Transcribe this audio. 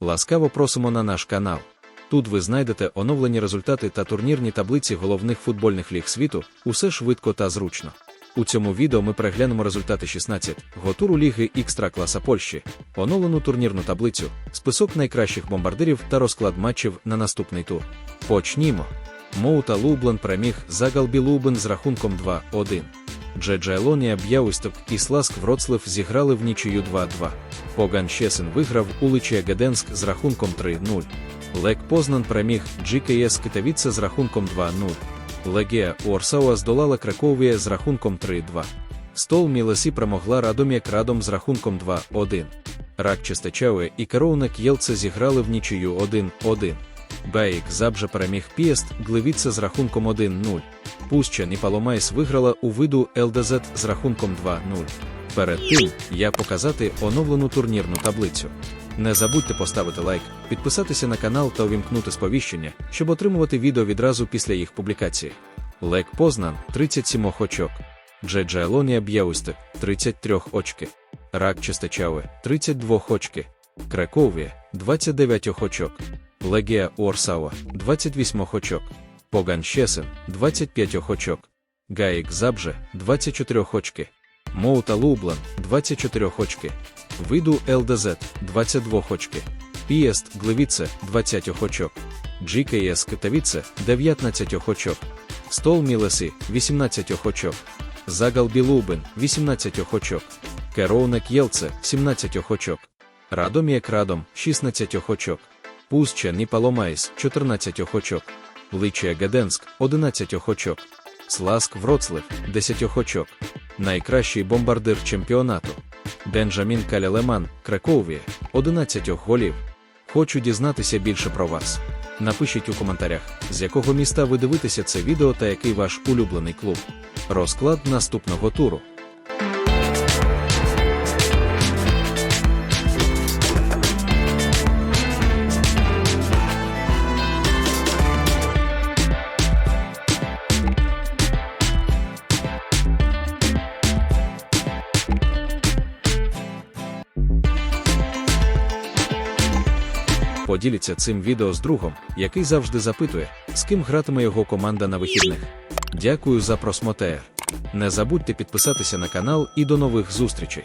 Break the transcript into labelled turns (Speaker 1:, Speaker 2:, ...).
Speaker 1: Ласкаво просимо на наш канал. Тут ви знайдете оновлені результати та турнірні таблиці головних футбольних ліг світу, усе швидко та зручно. У цьому відео ми переглянемо результати 16 го туру Ліги Ікстра класа Польщі, оновлену турнірну таблицю, список найкращих бомбардирів та розклад матчів на наступний тур. Почнімо. Моута Лублен переміг Загалбі Лубен з рахунком 2-1. Джеджа Елонія Б'яусток і Сласк Вроцлав зіграли в нічию 2-2. Поган Щесен виграв у Личія Геденськ з рахунком 3-0. Лек Познан переміг GKS Китавіце з рахунком 2-0. Легія Уорсауа здолала Краковія з рахунком 3-2. Стол Мілесі перемогла Радом'як Радом з рахунком 2-1. Рак Чистечауе і Кероунек Єлце зіграли в нічию 1-1. Баїк Забже переміг Пієст Глевіце з рахунком 1-0. Пущен і Паломайс виграла у виду ЛДЗ з рахунком 2-0. Перед тим, як показати оновлену турнірну таблицю. Не забудьте поставити лайк, підписатися на канал та увімкнути сповіщення, щоб отримувати відео відразу після їх публікації. Лек Познан 37 очок. Джеджа Елонія Б'яусте 33 очки. Рак Чистечаве 32 очки. Краковія 29 очок. Легія Уорсава 28 очок. Поган Щесен 25 очок. Гаїк Забже 24 очки. Моута Лублан 24 очки. Виду ЛДЗ 22 очки. Пієст Глевіце 20 очок. GKS Китавіце 19 очок. Стол Мілеси 18 очок. Загалбі Лубен 18 очок. Кероунек Єлце 17 очок. Радоміек Радом 16 очок. Пузчен і Паломайс 14 очок. Личія Геденськ 11 очок. Сласк Вроцлав 10 очок. Найкращий бомбардир чемпіонату. Бенджамін Калялеман, Краковія 11 голів. Хочу дізнатися більше про вас. Напишіть у коментарях, з якого міста ви дивитеся це відео та який ваш улюблений клуб. Розклад наступного туру. Поділіться цим відео з другом, який завжди запитує, з ким гратиме його команда на вихідних. Дякую за просмотр. Не забудьте підписатися на канал і до нових зустрічей.